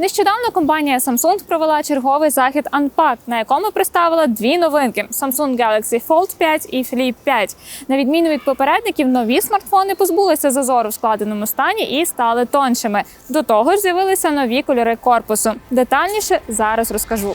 Нещодавно компанія Samsung провела черговий захід Unpacked, на якому представила дві новинки: Samsung Galaxy Fold 5 і Flip 5. На відміну від попередників, нові смартфони позбулися зазору в складеному стані і стали тоншими. До того ж, з'явилися нові кольори корпусу. Детальніше зараз розкажу.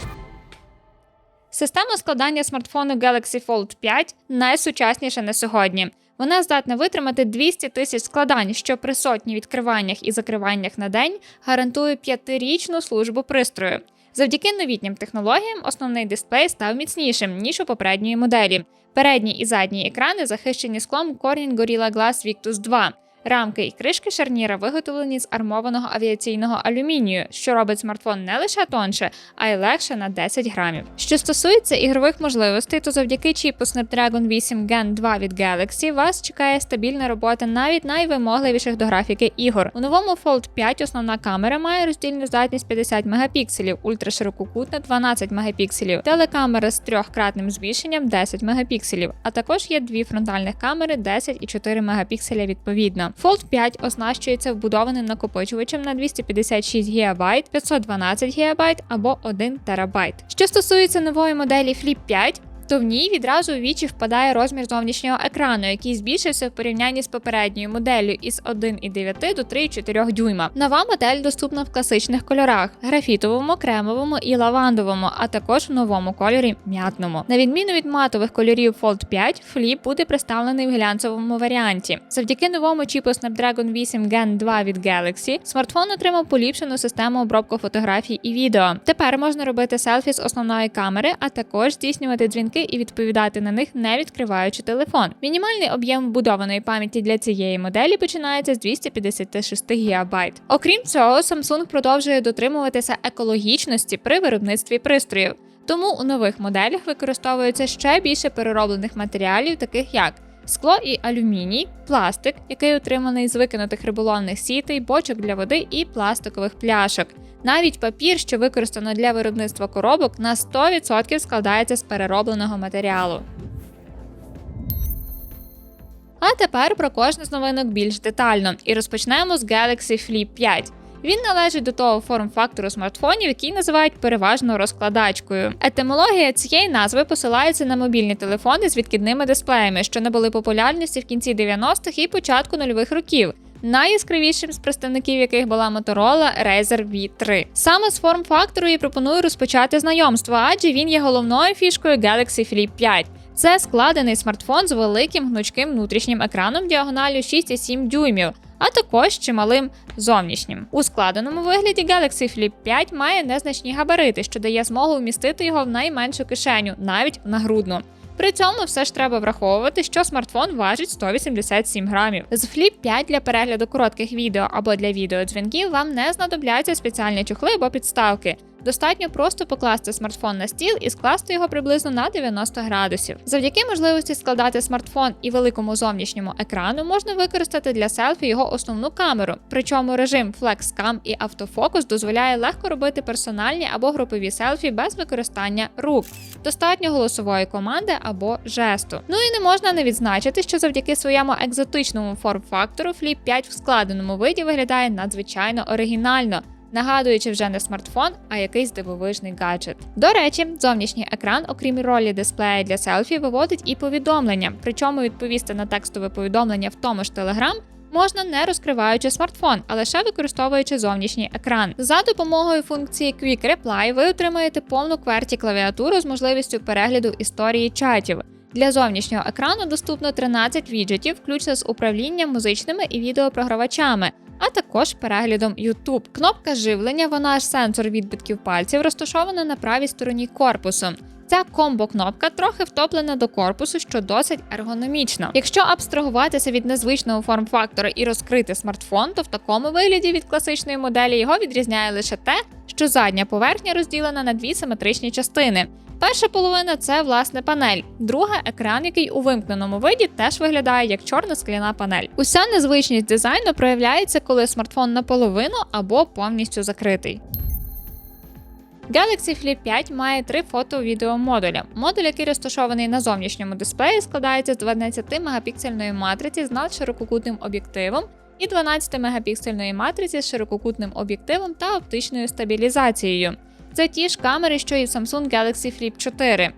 Система складання смартфону Galaxy Fold 5 найсучасніша на сьогодні. Вона здатна витримати 200 тисяч складань, що при сотні відкриваннях і закриваннях на день гарантує п'ятирічну службу пристрою. Завдяки новітнім технологіям основний дисплей став міцнішим ніж у попередньої моделі. Передній і задній екрани захищені склом Corning Gorilla Glass Victus 2. Рамки і кришки шарніра виготовлені з армованого авіаційного алюмінію, що робить смартфон не лише тонше, а й легше на 10 грамів. Що стосується ігрових можливостей, то завдяки чіпу Snapdragon 8 Gen 2 від Galaxy вас чекає стабільна робота навіть найвимогливіших до графіки ігор. У новому Fold 5 основна камера має роздільну здатність 50 мегапікселів, ультраширококутна 12 мегапікселів, телекамера з трьохкратним збільшенням 10 мегапікселів, а також є дві фронтальних камери 10 і 4 мегапікселя відповідно. Fold 5 оснащується вбудованим накопичувачем на 256 ГБ, 512 ГБ або 1 ТБ. Що стосується нової моделі Flip 5, то в ній відразу у вічі впадає розмір зовнішнього екрану, який збільшився в порівнянні з попередньою моделлю із 1,9 до 3,4 дюйма. Нова модель доступна в класичних кольорах: графітовому, кремовому і лавандовому, а також в новому кольорі м'ятному. На відміну від матових кольорів Fold 5, Flip буде представлений в глянцевому варіанті. Завдяки новому чіпу Snapdragon 8 Gen 2 від Galaxy смартфон отримав поліпшену систему обробку фотографій і відео. Тепер можна робити селфі з основної камери, а також здійснювати дзвінки і відповідати на них, не відкриваючи телефон. Мінімальний об'єм вбудованої пам'яті для цієї моделі починається з 256 ГБ. Окрім цього, Samsung продовжує дотримуватися екологічності при виробництві пристроїв. Тому у нових моделях використовується ще більше перероблених матеріалів, таких як скло і алюміній, пластик, який отриманий з викинутих риболовних сітей, бочок для води і пластикових пляшок. Навіть папір, що використано для виробництва коробок, на 100% складається з переробленого матеріалу. А тепер про кожну з новинок більш детально. І розпочнемо з Galaxy Flip 5. Він належить до того форм-фактору смартфонів, який називають переважно розкладачкою. Етимологія цієї назви посилається на мобільні телефони з відкидними дисплеями, що набули популярності в кінці 90-х і початку нульових років. Найяскравішим з представників яких була Motorola Razer V3. Саме з форм-фактору і пропоную розпочати знайомство, адже він є головною фішкою Galaxy Flip 5. Це складений смартфон з великим гнучким внутрішнім екраном діагоналю 6,7 дюймів, а також чималим зовнішнім. У складеному вигляді Galaxy Flip 5 має незначні габарити, що дає змогу вмістити його в найменшу кишеню, навіть в нагрудну. При цьому все ж треба враховувати, що смартфон важить 187 грамів. З Flip 5 для перегляду коротких відео або для відеодзвінків вам не знадобляться спеціальні чохли або підставки. Достатньо просто покласти смартфон на стіл і скласти його приблизно на 90 градусів. Завдяки можливості складати смартфон і великому зовнішньому екрану можна використати для селфі його основну камеру. Причому режим FlexCam і автофокус дозволяє легко робити персональні або групові селфі без використання рук. Достатньо голосової команди або жесту. Ну і не можна не відзначити, що завдяки своєму екзотичному форм-фактору Flip 5 в складеному виді виглядає надзвичайно оригінально нагадуючи вже не смартфон, а якийсь дивовижний гаджет. До речі, зовнішній екран, окрім ролі дисплея для селфі, виводить і повідомлення, причому відповісти на текстове повідомлення в тому ж Telegram Можна не розкриваючи смартфон, а лише використовуючи зовнішній екран. За допомогою функції Quick Reply ви отримаєте повну кверті клавіатуру з можливістю перегляду історії чатів. Для зовнішнього екрану доступно 13 віджитів, включно з управлінням музичними і відеопрогравачами а також переглядом YouTube. Кнопка живлення, вона ж сенсор відбитків пальців, розташована на правій стороні корпусу. Ця комбо-кнопка трохи втоплена до корпусу, що досить ергономічно. Якщо абстрагуватися від незвичного форм-фактора і розкрити смартфон, то в такому вигляді від класичної моделі його відрізняє лише те, що задня поверхня розділена на дві симетричні частини. Перша половина це власне панель, друга екран, який у вимкненому виді теж виглядає як чорна скляна панель. Уся незвичність дизайну проявляється, коли смартфон наполовину або повністю закритий. Galaxy Flip 5 має три фото-відео модуля. Модуль, який розташований на зовнішньому дисплеї, складається з 12 мегапіксельної матриці з надширококутним об'єктивом і 12-мегапіксельної матриці з ширококутним об'єктивом та оптичною стабілізацією. Це ті ж камери, що і в Samsung Galaxy Flip 4.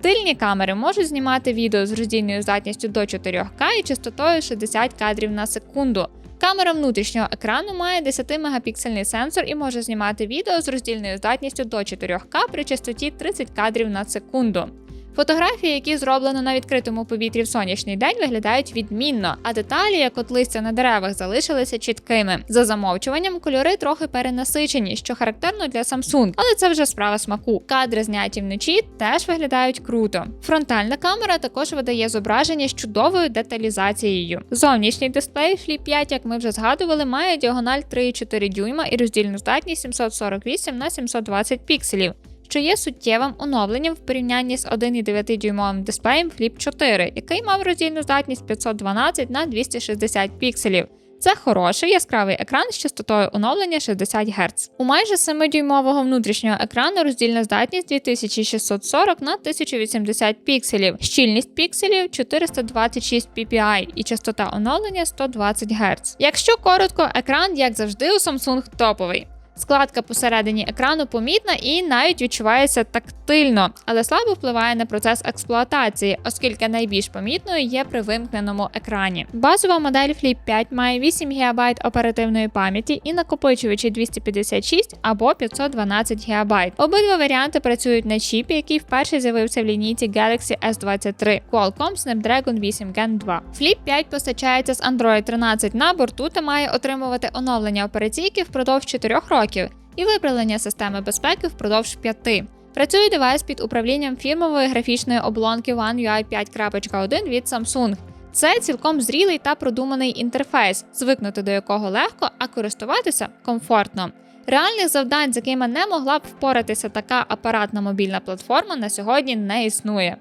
Тильні камери можуть знімати відео з роздільною здатністю до 4К і частотою 60 кадрів на секунду. Камера внутрішнього екрану має 10-мегапіксельний сенсор і може знімати відео з роздільною здатністю до 4К при частоті 30 кадрів на секунду. Фотографії, які зроблено на відкритому повітрі в сонячний день, виглядають відмінно, а деталі, як от листя на деревах, залишилися чіткими. За замовчуванням, кольори трохи перенасичені, що характерно для Samsung, але це вже справа смаку. Кадри зняті вночі теж виглядають круто. Фронтальна камера також видає зображення з чудовою деталізацією. Зовнішній дисплей Flip 5, як ми вже згадували, має діагональ 3,4 дюйма і роздільну здатність 748 на 720 пікселів що є суттєвим оновленням в порівнянні з 1,9 дюймовим дисплеєм Flip 4, який мав роздільну здатність 512 на 260 пікселів. Це хороший яскравий екран з частотою оновлення 60 Гц. У майже 7-дюймового внутрішнього екрану роздільна здатність 2640 на 1080 пікселів, щільність пікселів 426 ppi і частота оновлення 120 Гц. Якщо коротко, екран, як завжди, у Samsung топовий. Складка посередині екрану помітна і навіть відчувається тактильно, але слабо впливає на процес експлуатації, оскільки найбільш помітною є при вимкненому екрані. Базова модель Flip 5 має 8 ГБ оперативної пам'яті і накопичувачі 256 або 512 ГБ. Обидва варіанти працюють на чіпі, який вперше з'явився в лінійці Galaxy S23 Qualcomm Snapdragon 8 Gen 2. Flip 5 постачається з Android 13 на борту та має отримувати оновлення операційки впродовж 4 років років і виправлення системи безпеки впродовж 5. Працює девайс під управлінням фірмової графічної оболонки One UI 5.1 від Samsung. Це цілком зрілий та продуманий інтерфейс, звикнути до якого легко, а користуватися комфортно. Реальних завдань, з якими не могла б впоратися така апаратна мобільна платформа, на сьогодні не існує.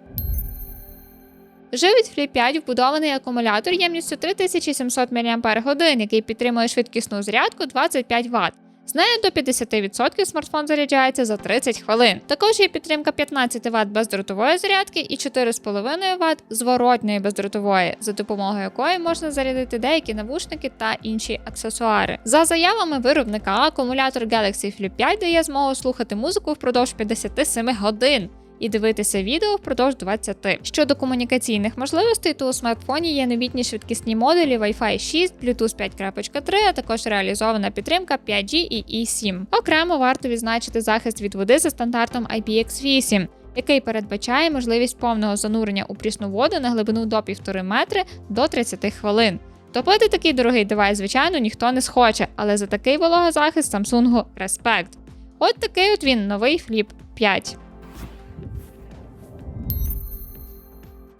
Живить Flip 5 вбудований акумулятор ємністю 3700 мАч, який підтримує швидкісну зарядку 25 Вт. З нею до 50% смартфон заряджається за 30 хвилин. Також є підтримка 15 Вт бездротової зарядки і 4,5 Вт зворотньої бездротової, за допомогою якої можна зарядити деякі навушники та інші аксесуари. За заявами виробника, акумулятор Galaxy Flip 5 дає змогу слухати музику впродовж 57 годин і дивитися відео впродовж 20. Щодо комунікаційних можливостей, то у смартфоні є новітні швидкісні модулі Wi-Fi 6, Bluetooth 5.3, а також реалізована підтримка 5G і E7. Окремо варто відзначити захист від води за стандартом IPX8. Який передбачає можливість повного занурення у прісну воду на глибину до 1,5 метри до 30 хвилин. Топити такий дорогий девайс, звичайно, ніхто не схоче, але за такий вологозахист Samsung респект. От такий от він новий Flip 5.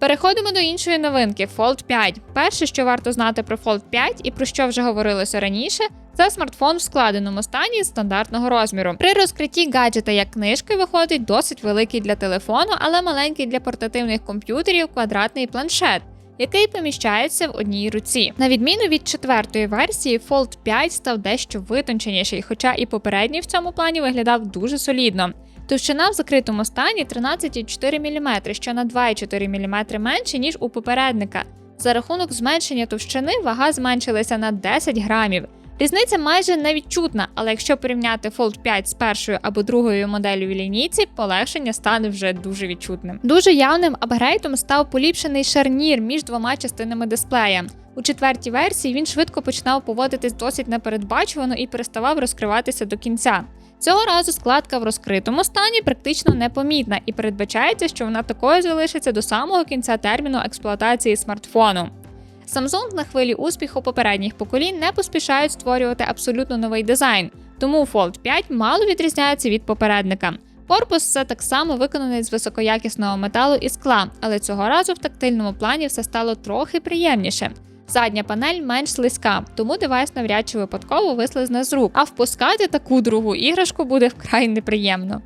Переходимо до іншої новинки Fold 5. Перше, що варто знати про Fold 5 і про що вже говорилося раніше, це смартфон в складеному стані стандартного розміру. При розкритті гаджета як книжки виходить досить великий для телефону, але маленький для портативних комп'ютерів квадратний планшет. Який поміщається в одній руці. На відміну від четвертої версії, Fold 5 став дещо витонченіший, хоча і попередній в цьому плані виглядав дуже солідно. Товщина в закритому стані 13,4 мм, що на 2,4 мм менше, ніж у попередника. За рахунок зменшення товщини вага зменшилася на 10 грамів. Різниця майже невідчутна, але якщо порівняти Fold 5 з першою або другою моделлю в лінійці, полегшення стане вже дуже відчутним. Дуже явним апгрейтом став поліпшений шарнір між двома частинами дисплея. У четвертій версії він швидко починав поводитись досить непередбачувано і переставав розкриватися до кінця. Цього разу складка в розкритому стані практично непомітна і передбачається, що вона такою залишиться до самого кінця терміну експлуатації смартфону. Samsung на хвилі успіху попередніх поколінь не поспішають створювати абсолютно новий дизайн, тому Fold 5 мало відрізняється від попередника. Корпус все так само виконаний з високоякісного металу і скла, але цього разу в тактильному плані все стало трохи приємніше. Задня панель менш слизька, тому девайс навряд чи випадково вислизне з рук, а впускати таку другу іграшку буде вкрай неприємно.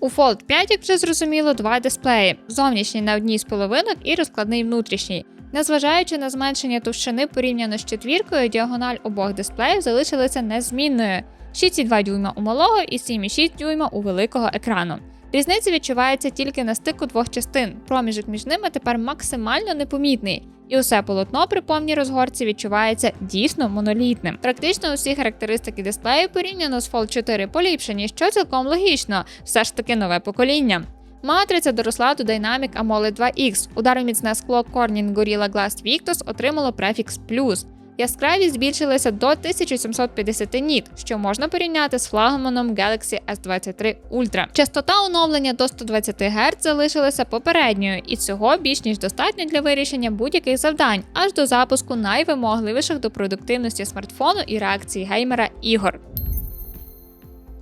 У Fold 5, як вже зрозуміло, два дисплеї: зовнішній на одній з половинок і розкладний внутрішній. Незважаючи на зменшення товщини порівняно з четвіркою, діагональ обох дисплеїв залишилася незмінною: 6,2 дюйма у малого і 7,6 дюйма у великого екрану. Різниця відчувається тільки на стику двох частин. Проміжок між ними тепер максимально непомітний. І усе полотно при повній розгорці відчувається дійсно монолітним. Практично усі характеристики дисплею порівняно з Fold 4 поліпшені, що цілком логічно, все ж таки нове покоління. Матриця доросла до Dynamic AMOLED 2X. Удароміцне скло Corning Gorilla Glass Victus отримало префікс плюс. Яскравість збільшилася до 1750 ніт, що можна порівняти з флагманом Galaxy S23 Ultra. Частота оновлення до 120 Гц залишилася попередньою, і цього більш ніж достатньо для вирішення будь-яких завдань, аж до запуску найвимогливіших до продуктивності смартфону і реакції геймера ігор.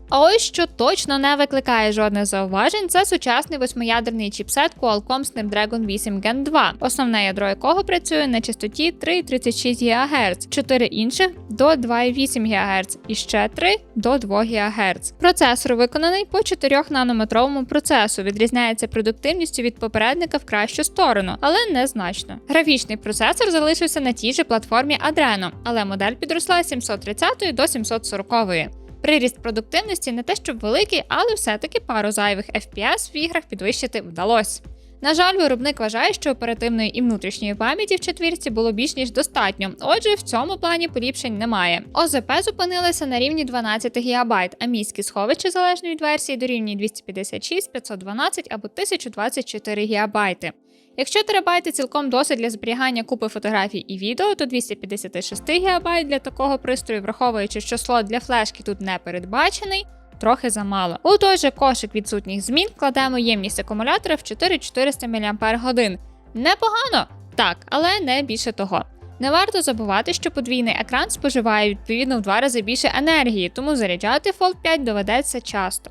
А ось що точно не викликає жодних зауважень, це сучасний восьмиядерний чіпсет Qualcomm Snapdragon 8 Gen 2, основне ядро якого працює на частоті 3,36 ГГц, 4 інших до 2,8 ГГц і ще 3 до 2 ГГц. Процесор виконаний по 4 нанометровому процесу, відрізняється продуктивністю від попередника в кращу сторону, але незначно. Графічний процесор залишився на тій же платформі Adreno, але модель підросла з 730 до 740. Приріст продуктивності не те, щоб великий, але все-таки пару зайвих FPS в іграх підвищити вдалося. На жаль, виробник вважає, що оперативної і внутрішньої пам'яті в четвірці було більш ніж достатньо. Отже, в цьому плані поліпшень немає. ОЗП зупинилися на рівні 12 ГБ, а міські сховища залежно від версії дорівнює 256, 512 або 1024 ГБ. Якщо терабайти цілком досить для зберігання купи фотографій і відео, то 256 ГБ для такого пристрою, враховуючи, що слот для флешки тут не передбачений, трохи замало. У той же кошик відсутніх змін кладемо ємність акумулятора в 4400 мАч. Непогано, так, але не більше того. Не варто забувати, що подвійний екран споживає відповідно в два рази більше енергії, тому заряджати Fold 5 доведеться часто.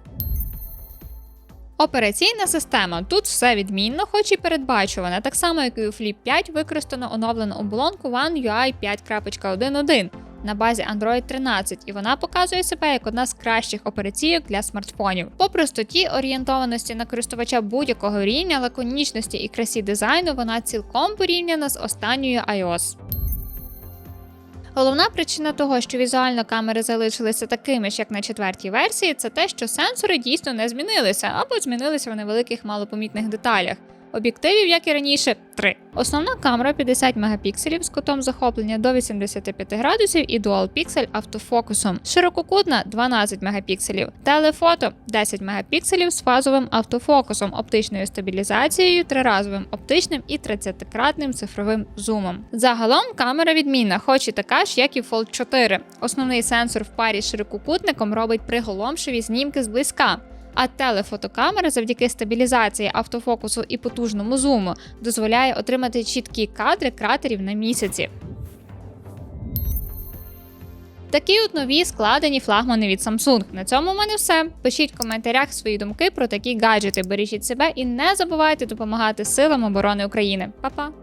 Операційна система тут все відмінно, хоч і передбачувана, так само як і у Flip 5 використано оновлену оболонку One UI 5.1.1 на базі Android 13, і вона показує себе як одна з кращих операційок для смартфонів. По простоті, орієнтованості на користувача будь-якого рівня, лаконічності і красі дизайну вона цілком порівняна з останньою iOS. Головна причина того, що візуально камери залишилися такими ж, як на четвертій версії, це те, що сенсори дійсно не змінилися або змінилися в невеликих малопомітних деталях. Об'єктивів, як і раніше, 3. Основна камера 50 мегапікселів з кутом захоплення до 85 градусів і Pixel автофокусом. Ширококутна 12 мегапікселів. Телефото 10 мегапікселів з фазовим автофокусом, оптичною стабілізацією, триразовим оптичним і 30-кратним цифровим зумом. Загалом камера відмінна, хоч і така ж, як і Fold 4. Основний сенсор в парі з ширококутником робить приголомшиві знімки зблизька. А телефотокамера завдяки стабілізації автофокусу і потужному зуму дозволяє отримати чіткі кадри кратерів на місяці. Такі от нові складені флагмани від Samsung. На цьому в мене все. Пишіть в коментарях свої думки про такі гаджети. Бережіть себе і не забувайте допомагати силам оборони України. Па-па!